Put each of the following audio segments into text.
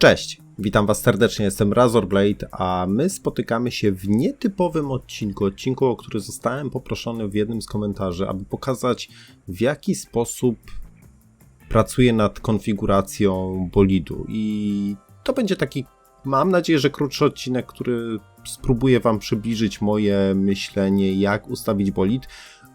Cześć, witam Was serdecznie, jestem Razorblade, a my spotykamy się w nietypowym odcinku, odcinku, o który zostałem poproszony w jednym z komentarzy, aby pokazać w jaki sposób pracuję nad konfiguracją bolidu i to będzie taki, mam nadzieję, że krótszy odcinek, który spróbuje Wam przybliżyć moje myślenie, jak ustawić bolid.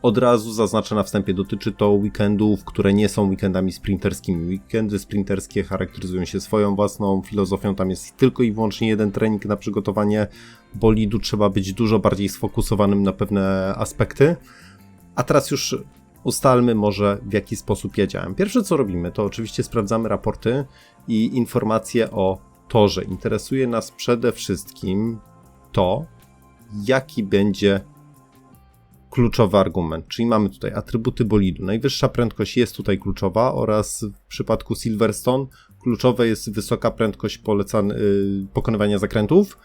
Od razu zaznaczę na wstępie, dotyczy to weekendów, które nie są weekendami sprinterskimi. Weekendy sprinterskie charakteryzują się swoją własną filozofią, tam jest tylko i wyłącznie jeden trening na przygotowanie bolidu, trzeba być dużo bardziej sfokusowanym na pewne aspekty. A teraz już ustalmy może w jaki sposób ja działam. Pierwsze co robimy, to oczywiście sprawdzamy raporty i informacje o torze. Interesuje nas przede wszystkim to, jaki będzie kluczowy argument. Czyli mamy tutaj atrybuty bolidu. Najwyższa prędkość jest tutaj kluczowa oraz w przypadku Silverstone kluczowe jest wysoka prędkość polecany, yy, pokonywania zakrętów.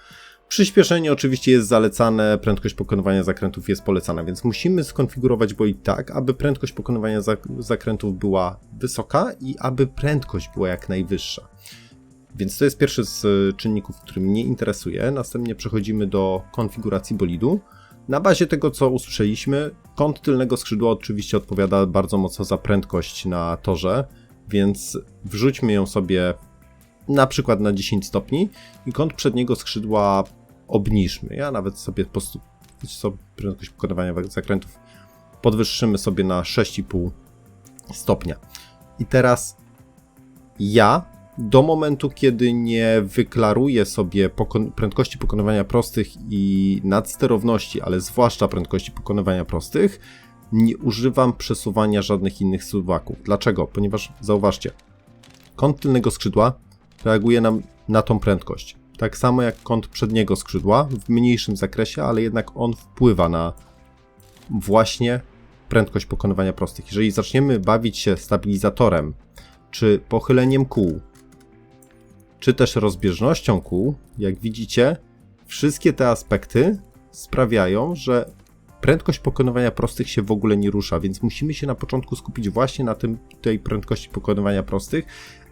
Przyspieszenie oczywiście jest zalecane, prędkość pokonywania zakrętów jest polecana, więc musimy skonfigurować bolid tak, aby prędkość pokonywania zakrętów była wysoka i aby prędkość była jak najwyższa. Więc to jest pierwszy z czynników, który mnie interesuje. Następnie przechodzimy do konfiguracji bolidu. Na bazie tego, co usłyszeliśmy, kąt tylnego skrzydła oczywiście odpowiada bardzo mocno za prędkość na torze, więc wrzućmy ją sobie na przykład na 10 stopni i kąt przedniego skrzydła obniżmy. Ja nawet sobie po prostu prędkość pokonywania zakrętów podwyższymy sobie na 6,5 stopnia. I teraz ja do momentu, kiedy nie wyklaruję sobie pokon prędkości pokonywania prostych i nadsterowności, ale zwłaszcza prędkości pokonywania prostych, nie używam przesuwania żadnych innych suwaków. Dlaczego? Ponieważ zauważcie, kąt tylnego skrzydła reaguje nam na tą prędkość. Tak samo jak kąt przedniego skrzydła, w mniejszym zakresie, ale jednak on wpływa na właśnie prędkość pokonywania prostych. Jeżeli zaczniemy bawić się stabilizatorem, czy pochyleniem kół, czy też rozbieżnością kół, jak widzicie, wszystkie te aspekty sprawiają, że prędkość pokonywania prostych się w ogóle nie rusza, więc musimy się na początku skupić właśnie na tym, tej prędkości pokonywania prostych,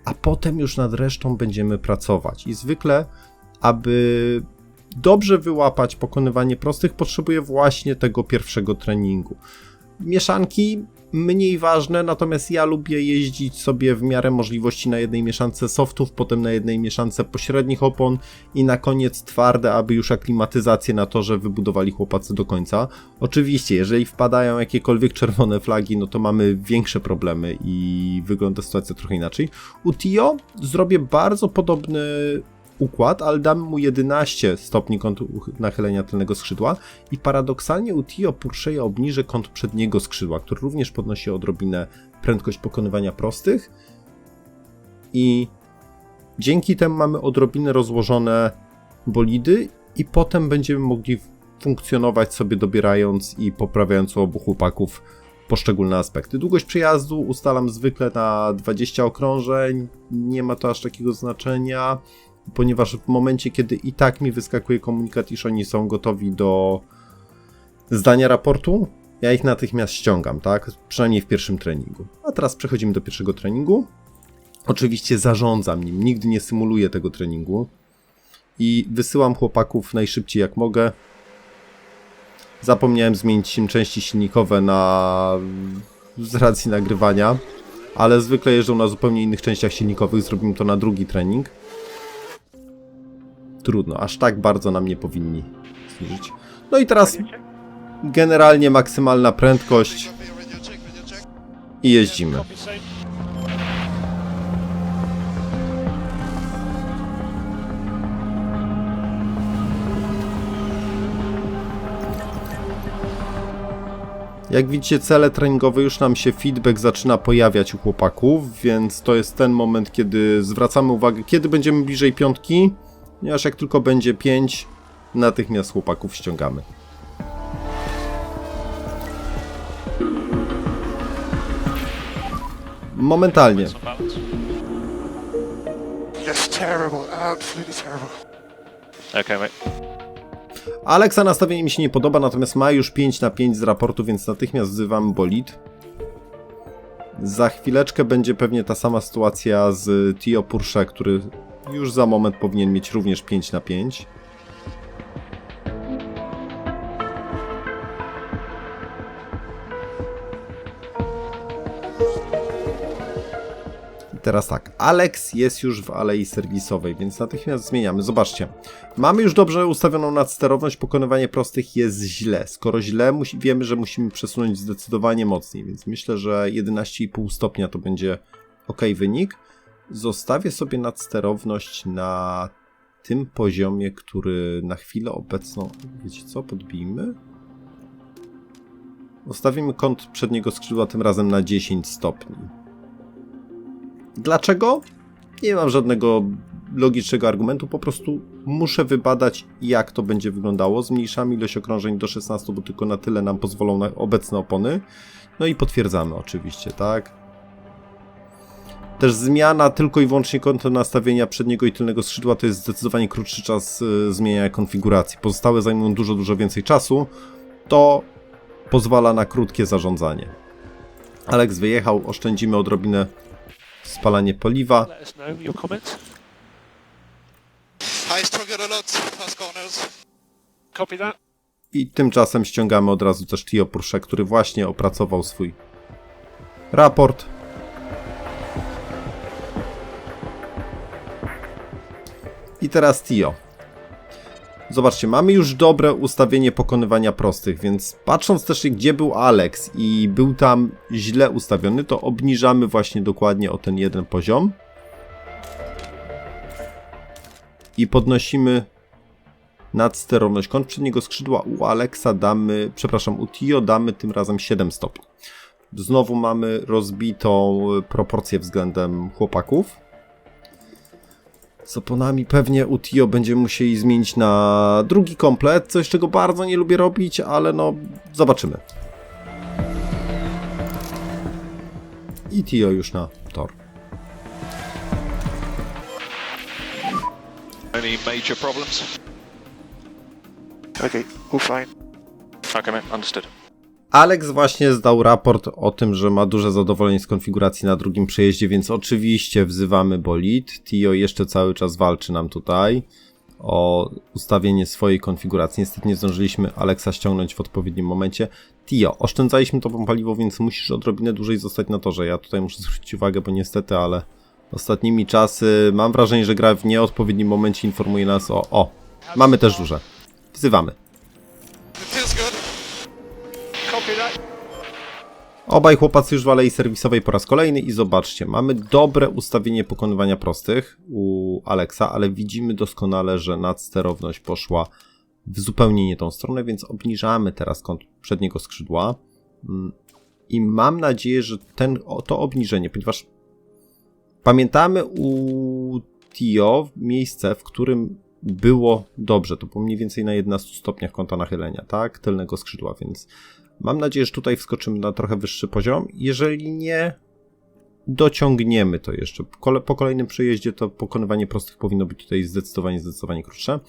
a potem już nad resztą będziemy pracować. I zwykle, aby dobrze wyłapać pokonywanie prostych, potrzebuję właśnie tego pierwszego treningu. Mieszanki mniej ważne, natomiast ja lubię jeździć sobie w miarę możliwości na jednej mieszance softów, potem na jednej mieszance pośrednich opon i na koniec twarde, aby już aklimatyzację na to, że wybudowali chłopacy do końca. Oczywiście, jeżeli wpadają jakiekolwiek czerwone flagi, no to mamy większe problemy i wygląda sytuacja trochę inaczej. U Tio zrobię bardzo podobny układ, ale damy mu 11 stopni kątu nachylenia tylnego skrzydła i paradoksalnie u Tio Purszej obniżę kąt przedniego skrzydła, który również podnosi odrobinę prędkość pokonywania prostych i dzięki temu mamy odrobinę rozłożone bolidy i potem będziemy mogli funkcjonować sobie dobierając i poprawiając u obu chłopaków poszczególne aspekty. Długość przejazdu ustalam zwykle na 20 okrążeń, nie ma to aż takiego znaczenia ponieważ w momencie, kiedy i tak mi wyskakuje komunikat, iż oni są gotowi do zdania raportu, ja ich natychmiast ściągam, tak? Przynajmniej w pierwszym treningu. A teraz przechodzimy do pierwszego treningu. Oczywiście zarządzam nim, nigdy nie symuluję tego treningu i wysyłam chłopaków najszybciej jak mogę. Zapomniałem zmienić im części silnikowe na z racji nagrywania, ale zwykle jeżdżą na zupełnie innych częściach silnikowych, zrobimy to na drugi trening trudno, aż tak bardzo nam nie powinni zniżyć. No i teraz generalnie maksymalna prędkość i jeździmy. Jak widzicie, cele treningowe już nam się feedback zaczyna pojawiać u chłopaków, więc to jest ten moment, kiedy zwracamy uwagę, kiedy będziemy bliżej piątki, ponieważ jak tylko będzie 5, natychmiast chłopaków ściągamy. Momentalnie. Okay, wait. Aleksa nastawienie mi się nie podoba, natomiast ma już 5 na 5 z raportu, więc natychmiast wzywam bolid. Za chwileczkę będzie pewnie ta sama sytuacja z Tio Porsche, który już za moment powinien mieć również 5 na 5. I Teraz tak, Alex jest już w alei serwisowej, więc natychmiast zmieniamy. Zobaczcie, mamy już dobrze ustawioną nadsterowność, pokonywanie prostych jest źle. Skoro źle, wiemy, że musimy przesunąć zdecydowanie mocniej, więc myślę, że 11,5 stopnia to będzie ok wynik. Zostawię sobie nadsterowność na tym poziomie, który na chwilę obecną, wiecie co, podbijmy. Ustawimy kąt przedniego skrzydła tym razem na 10 stopni. Dlaczego? Nie mam żadnego logicznego argumentu, po prostu muszę wybadać, jak to będzie wyglądało. Zmniejszamy ilość okrążeń do 16, bo tylko na tyle nam pozwolą na obecne opony. No i potwierdzamy oczywiście, tak? Też zmiana tylko i wyłącznie kąta nastawienia przedniego i tylnego skrzydła to jest zdecydowanie krótszy czas y, zmieniania konfiguracji. Pozostałe zajmują dużo, dużo więcej czasu. To pozwala na krótkie zarządzanie. Alex wyjechał, oszczędzimy odrobinę spalanie paliwa. I tymczasem ściągamy od razu też Tio Porsche, który właśnie opracował swój raport. I teraz Tio. Zobaczcie, mamy już dobre ustawienie pokonywania prostych, więc patrząc też gdzie był Alex i był tam źle ustawiony, to obniżamy właśnie dokładnie o ten jeden poziom. I podnosimy nadsterowność kąt przedniego skrzydła u Alexa damy, przepraszam, u Tio damy tym razem 7 stopni. Znowu mamy rozbitą proporcję względem chłopaków. Z oponami pewnie u Tio będziemy musieli zmienić na drugi komplet, coś czego bardzo nie lubię robić, ale no zobaczymy. I Tio już na tor. Any major problems? Okay, all fine. Okay, mate. Understood. Alex właśnie zdał raport o tym, że ma duże zadowolenie z konfiguracji na drugim przejeździe, więc oczywiście wzywamy bolid. Tio jeszcze cały czas walczy nam tutaj o ustawienie swojej konfiguracji. Niestety nie zdążyliśmy Alexa ściągnąć w odpowiednim momencie. Tio, oszczędzaliśmy to paliwo, więc musisz odrobinę dłużej zostać na torze. Ja tutaj muszę zwrócić uwagę, bo niestety, ale ostatnimi czasy mam wrażenie, że gra w nieodpowiednim momencie informuje nas o... O, mamy też duże. Wzywamy. Obaj chłopacy już w alei serwisowej po raz kolejny i zobaczcie, mamy dobre ustawienie pokonywania prostych u Alexa, ale widzimy doskonale, że nadsterowność poszła w zupełnie nie tą stronę, więc obniżamy teraz kąt przedniego skrzydła. Mm, i mam nadzieję, że ten, to obniżenie, ponieważ pamiętamy u Tio miejsce, w którym było dobrze, to było mniej więcej na 11 stopniach kąta nachylenia, tak, tylnego skrzydła, więc Mam nadzieję, że tutaj wskoczymy na trochę wyższy poziom. Jeżeli nie, dociągniemy to jeszcze. Po kolejnym przejeździe to pokonywanie prostych powinno być tutaj zdecydowanie, zdecydowanie krótsze.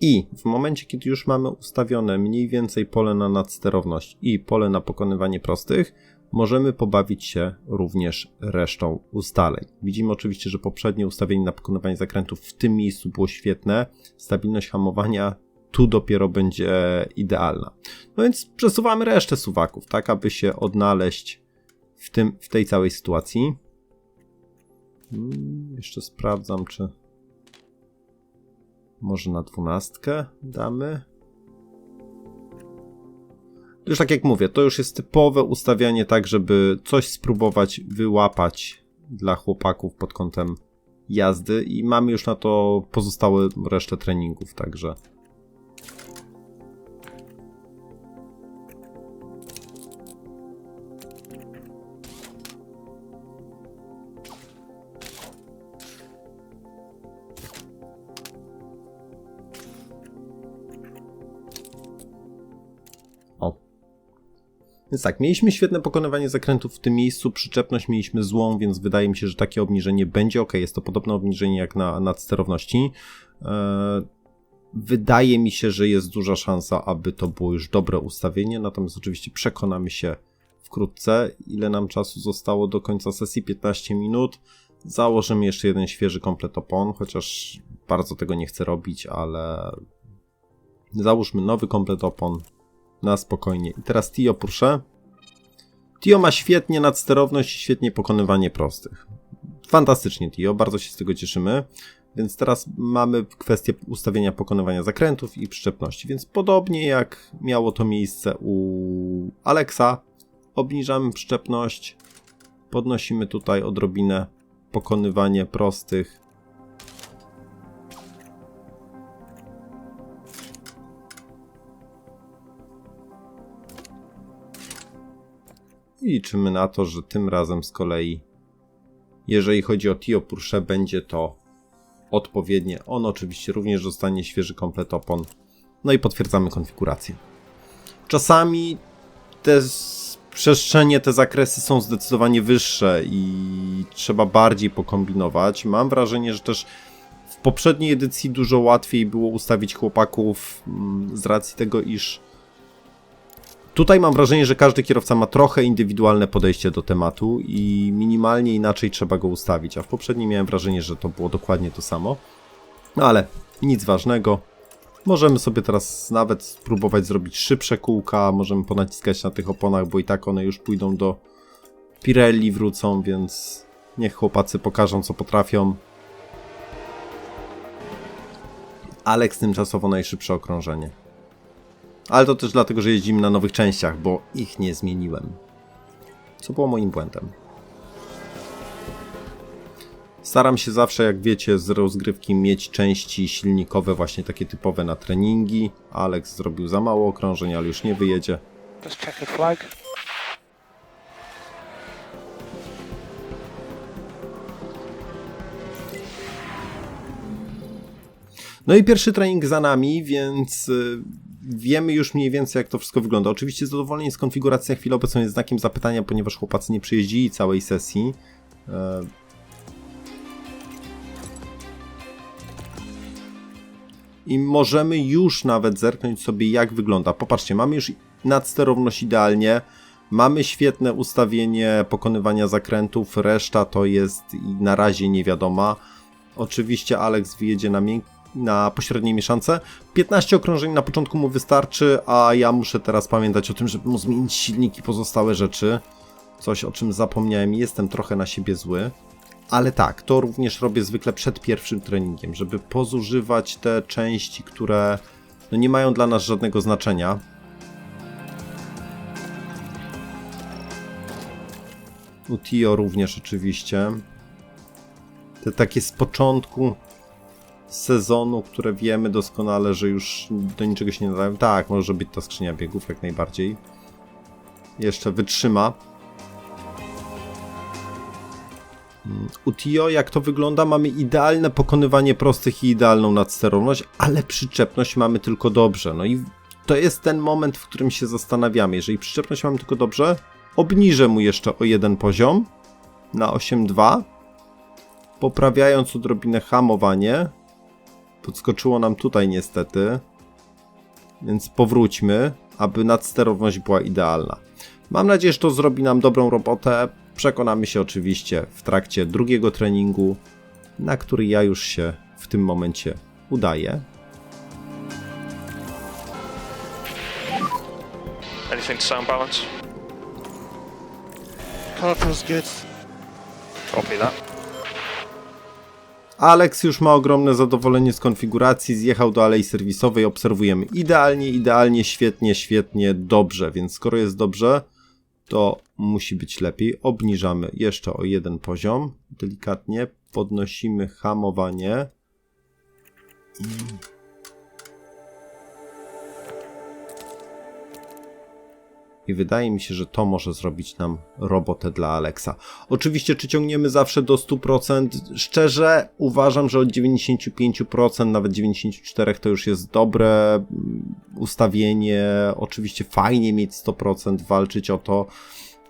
I w momencie, kiedy już mamy ustawione mniej więcej pole na nadsterowność i pole na pokonywanie prostych, możemy pobawić się również resztą ustaleń. Widzimy oczywiście, że poprzednie ustawienie na pokonywanie zakrętów w tym miejscu było świetne. Stabilność hamowania tu dopiero będzie idealna. No więc przesuwamy resztę suwaków, tak aby się odnaleźć w, tym, w tej całej sytuacji. Hmm, jeszcze sprawdzam, czy może na dwunastkę damy. Już tak jak mówię, to już jest typowe ustawianie tak, żeby coś spróbować wyłapać dla chłopaków pod kątem jazdy i mamy już na to pozostałe resztę treningów, także Więc tak, mieliśmy świetne pokonywanie zakrętów w tym miejscu, przyczepność mieliśmy złą, więc wydaje mi się, że takie obniżenie będzie ok. Jest to podobne obniżenie jak na nadsterowności. Eee, wydaje mi się, że jest duża szansa, aby to było już dobre ustawienie, natomiast oczywiście przekonamy się wkrótce, ile nam czasu zostało do końca sesji 15 minut. Założymy jeszcze jeden świeży komplet opon, chociaż bardzo tego nie chcę robić, ale załóżmy nowy komplet opon na spokojnie. I teraz Tio proszę. Tio ma świetnie nadsterowność i świetnie pokonywanie prostych. Fantastycznie Tio, bardzo się z tego cieszymy. Więc teraz mamy kwestię ustawienia pokonywania zakrętów i przyczepności. Więc podobnie jak miało to miejsce u Alexa, obniżamy przyczepność, podnosimy tutaj odrobinę pokonywanie prostych. I liczymy na to, że tym razem z kolei, jeżeli chodzi o Tio Porsche, będzie to odpowiednie. On oczywiście również dostanie świeży komplet opon. No i potwierdzamy konfigurację. Czasami te przestrzenie, te zakresy są zdecydowanie wyższe i trzeba bardziej pokombinować. Mam wrażenie, że też w poprzedniej edycji dużo łatwiej było ustawić chłopaków mm, z racji tego, iż Tutaj mam wrażenie, że każdy kierowca ma trochę indywidualne podejście do tematu i minimalnie inaczej trzeba go ustawić, a w poprzednim miałem wrażenie, że to było dokładnie to samo. No ale nic ważnego. Możemy sobie teraz nawet spróbować zrobić szybsze kółka, możemy ponaciskać na tych oponach, bo i tak one już pójdą do Pirelli, wrócą, więc niech chłopacy pokażą co potrafią. Alex tymczasowo najszybsze okrążenie. Ale to też dlatego, że jeździmy na nowych częściach, bo ich nie zmieniłem. Co było moim błędem. Staram się zawsze, jak wiecie, z rozgrywki mieć części silnikowe, właśnie takie typowe na treningi. Alex zrobił za mało okrążeń, ale już nie wyjedzie. No i pierwszy trening za nami, więc y, wiemy już mniej więcej, jak to wszystko wygląda. Oczywiście zadowolenie z konfiguracji na chwilę obecną jest znakiem zapytania, ponieważ chłopacy nie przyjeździli całej sesji. E, I możemy już nawet zerknąć sobie, jak wygląda. Popatrzcie, mamy już nadsterowność idealnie. Mamy świetne ustawienie pokonywania zakrętów, reszta to jest na razie niewiadoma. Oczywiście Alex wyjedzie na, mięk- na pośredniej mieszance. 15 okrążeń na początku mu wystarczy, a ja muszę teraz pamiętać o tym, żeby mu zmienić silnik i pozostałe rzeczy. Coś o czym zapomniałem, jestem trochę na siebie zły. Ale tak, to również robię zwykle przed pierwszym treningiem, żeby pozużywać te części, które no nie mają dla nas żadnego znaczenia. U Tio również oczywiście. Te takie z początku sezonu, które wiemy doskonale, że już do niczego się nie nadają. Tak, może być ta skrzynia biegów jak najbardziej. Jeszcze wytrzyma. Mm, U Tio, jak to wygląda, mamy idealne pokonywanie prostych i idealną nadsterowność, ale przyczepność mamy tylko dobrze. No i to jest ten moment, w którym się zastanawiamy. Jeżeli przyczepność mamy tylko dobrze, obniżę mu jeszcze o jeden poziom na 8.2, poprawiając odrobinę hamowanie. Podskoczyło nam tutaj niestety, więc powróćmy, aby nadsterowność była idealna. Mam nadzieję, że to zrobi nam dobrą robotę. Przekonamy się oczywiście w trakcie drugiego treningu, na który ja już się w tym momencie udaję. Anything to sound balance? Car feels good. Copy that. Alex już ma ogromne zadowolenie z konfiguracji, zjechał do alei serwisowej, obserwujemy idealnie, idealnie, świetnie, świetnie, dobrze, więc skoro jest dobrze, to musi być lepiej. Obniżamy jeszcze o jeden poziom, delikatnie, podnosimy hamowanie. I wydaje mi się, że to może zrobić nam robotę dla Alexa. Oczywiście, czy ciągniemy zawsze do 100%? Szczerze, uważam, że od 95%, nawet 94% to już jest dobre mm, ustawienie. Oczywiście fajnie mieć 100%, walczyć o to,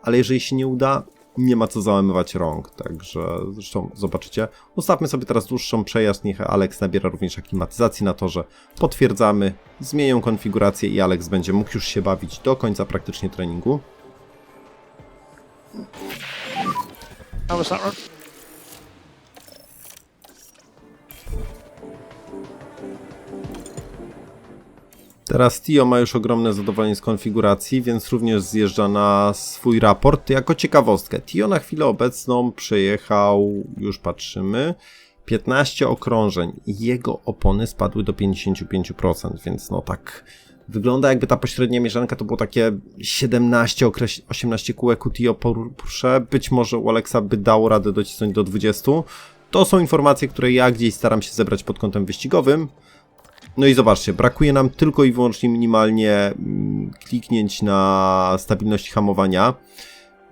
ale jeżeli się nie uda, nie ma co załamywać rąk, także zresztą zobaczycie. Ustawmy sobie teraz dłuższą przejazd, niech Alex nabiera również aklimatyzacji na torze. Potwierdzamy, zmienią konfigurację i Alex będzie mógł już się bawić do końca praktycznie treningu. How was that Teraz Tio ma już ogromne zadowolenie z konfiguracji, więc również zjeżdża na swój raport. Jako ciekawostkę, Tio na chwilę obecną przejechał, już patrzymy, 15 okrążeń i jego opony spadły do 55%, więc no tak wygląda jakby ta pośrednia mieszanka to było takie 17, okreś- 18 kółek u Tio Porsche. Być może u Alexa by dało radę docisnąć do 20. To są informacje, które ja gdzieś staram się zebrać pod kątem wyścigowym. No i zobaczcie, brakuje nam tylko i wyłącznie minimalnie mm, kliknięć na stabilność hamowania.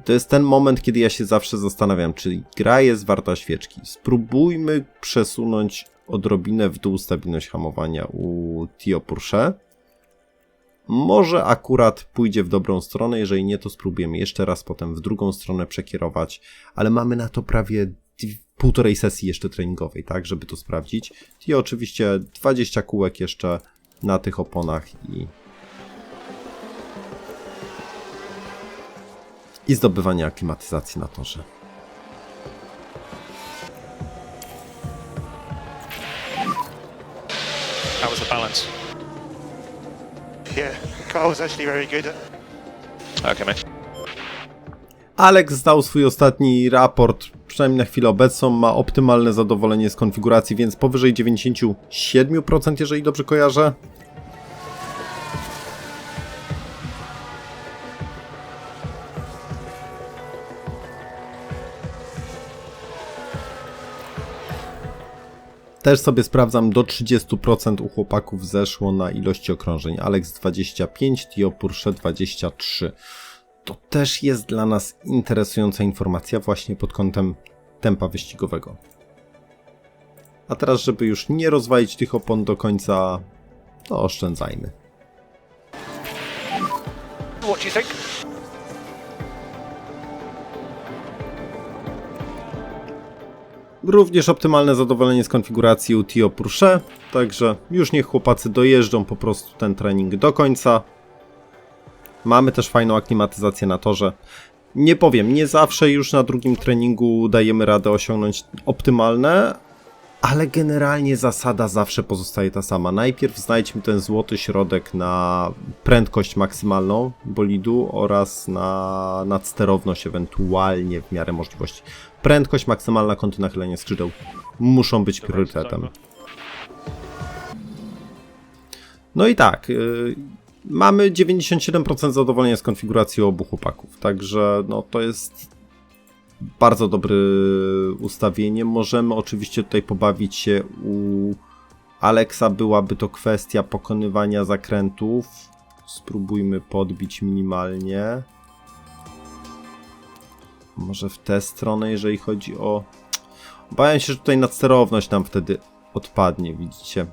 To jest ten moment, kiedy ja się zawsze zastanawiam, czy gra jest warta świeczki. Spróbujmy przesunąć odrobinę w dół stabilność hamowania u Tio Porsche. Może akurat pójdzie w dobrą stronę, jeżeli nie, to spróbujemy jeszcze raz potem w drugą stronę przekierować, ale mamy na to prawie półtorej sesji jeszcze treningowej, tak, żeby to sprawdzić. I oczywiście 20 kółek jeszcze na tych oponach i i zdobywanie aklimatyzacji na torze. How was the balance? Yeah, car was actually very good. Okay, mate. Alex zdał swój ostatni raport, przynajmniej na chwilę obecną, ma optymalne zadowolenie z konfiguracji, więc powyżej 97%, jeżeli dobrze kojarzę. Też sobie sprawdzam, do 30% u chłopaków zeszło na ilości okrążeń. Alex 25, Tio Porsche 23 to też jest dla nas interesująca informacja właśnie pod kątem tempa wyścigowego. A teraz, żeby już nie rozwalić tych opon do końca, to oszczędzajmy. What do you think? Również optymalne zadowolenie z konfiguracji u Tio Porsche, także już niech chłopacy dojeżdżą po prostu ten trening do końca. Mamy też fajną aklimatyzację na torze. Nie powiem, nie zawsze już na drugim treningu dajemy radę osiągnąć optymalne, ale generalnie zasada zawsze pozostaje ta sama. Najpierw znajdźmy ten złoty środek na prędkość maksymalną bolidu oraz na nadsterowność ewentualnie w miarę możliwości. Prędkość maksymalna, kąty nachylenia skrzydeł muszą być priorytetem. No i tak, yy, mamy 97% zadowolenia z konfiguracji obu chłopaków, także no to jest bardzo dobre ustawienie. Możemy oczywiście tutaj pobawić się u Alexa, byłaby to kwestia pokonywania zakrętów. Spróbujmy podbić minimalnie. Może w tę stronę, jeżeli chodzi o... Obawiam się, że tutaj nadsterowność nam wtedy odpadnie, widzicie?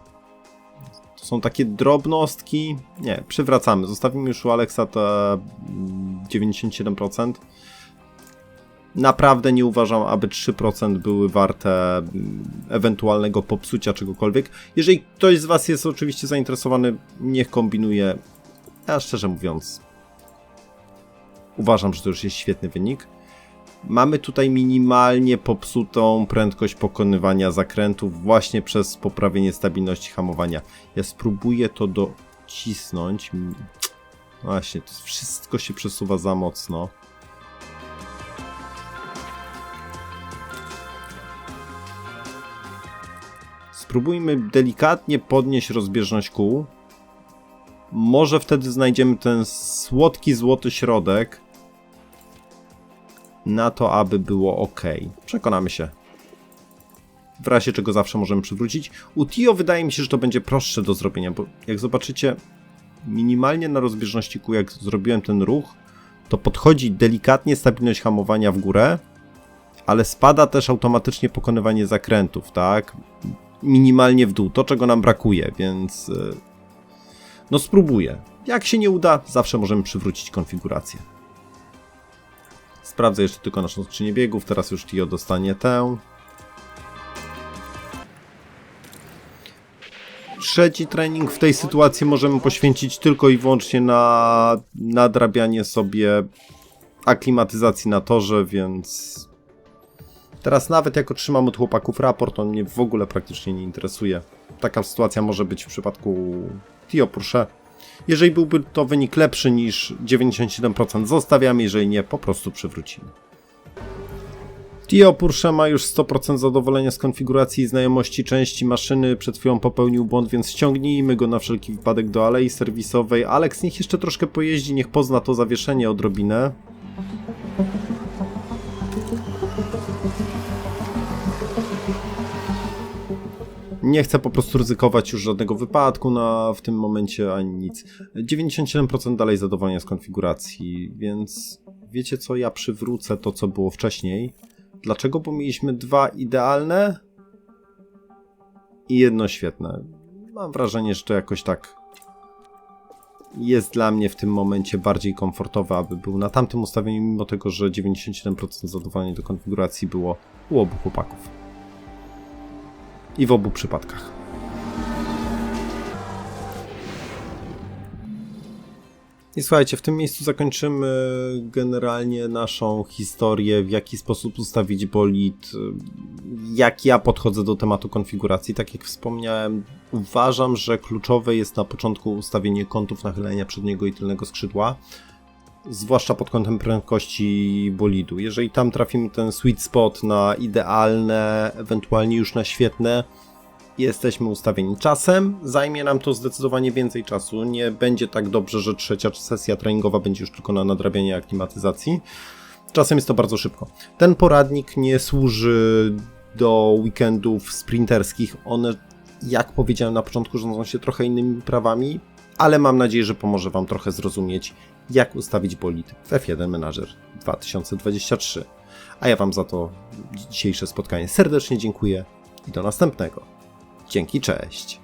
Są takie drobnostki. Nie, przywracamy. Zostawimy już u Alexa te mm, 97%. Naprawdę nie uważam, aby 3% były warte mm, ewentualnego popsucia czegokolwiek. Jeżeli ktoś z Was jest oczywiście zainteresowany, niech kombinuje. Ja szczerze mówiąc, uważam, że to już jest świetny wynik. Mamy tutaj minimalnie popsutą prędkość pokonywania zakrętów właśnie przez poprawienie stabilności hamowania. Ja spróbuję to docisnąć. Właśnie, to wszystko się przesuwa za mocno. Spróbujmy delikatnie podnieść rozbieżność kół. Może wtedy znajdziemy ten słodki złoty środek na to, aby było ok. Przekonamy się. W razie czego zawsze możemy przywrócić. U Tio wydaje mi się, że to będzie prostsze do zrobienia, bo jak zobaczycie, minimalnie na rozbieżności kół, jak zrobiłem ten ruch, to podchodzi delikatnie stabilność hamowania w górę, ale spada też automatycznie pokonywanie zakrętów, tak? Minimalnie w dół, to czego nam brakuje, więc y, no spróbuję. Jak się nie uda, zawsze możemy przywrócić konfigurację. Sprawdzę jeszcze tylko naszą skrzynię biegów. Teraz już Tio dostanie tę. Trzeci trening w tej sytuacji możemy poświęcić tylko i wyłącznie na nadrabianie sobie aklimatyzacji na torze, więc teraz nawet jak otrzymam od chłopaków raport, on mnie w ogóle praktycznie nie interesuje. Taka sytuacja może być w przypadku Tio Porsche. Jeżeli byłby to wynik lepszy niż 97%, zostawiamy, jeżeli nie, po prostu przywrócimy. Tio Porsche ma już 100% zadowolenia z konfiguracji i znajomości części maszyny. Przed chwilą popełnił błąd, więc ściągnijmy go na wszelki wypadek do alei serwisowej. Alex niech jeszcze troszkę pojeździ, niech pozna to zawieszenie odrobinę. Nie chcę po prostu ryzykować już żadnego wypadku na, w tym momencie ani nic. 97% dalej zadowolenia z konfiguracji, więc wiecie co, ja przywrócę to, co było wcześniej. Dlaczego? Bo mieliśmy dwa idealne i jedno świetne. Mam wrażenie, że to jakoś tak jest dla mnie w tym momencie bardziej komfortowe, aby był na tamtym ustawieniu, mimo tego, że 97% zadowolenia do konfiguracji było u obu chłopaków. I w obu przypadkach. I słuchajcie, w tym miejscu zakończymy generalnie naszą historię, w jaki sposób ustawić bolid, jak ja podchodzę do tematu konfiguracji. Tak jak wspomniałem, uważam, że kluczowe jest na początku ustawienie kątów nachylenia przedniego i tylnego skrzydła, zwłaszcza pod kątem prędkości bolidu. Jeżeli tam trafimy ten sweet spot na idealne, ewentualnie już na świetne, jesteśmy ustawieni. Czasem zajmie nam to zdecydowanie więcej czasu. Nie będzie tak dobrze, że trzecia sesja treningowa będzie już tylko na nadrabianie aklimatyzacji. Czasem jest to bardzo szybko. Ten poradnik nie służy do weekendów sprinterskich. One, jak powiedziałem na początku, rządzą się trochę innymi prawami, ale mam nadzieję, że pomoże Wam trochę zrozumieć, jak ustawić bolid w F1 Manager 2023. A ja Wam za to dzisiejsze spotkanie serdecznie dziękuję i do następnego. Dzięki, cześć.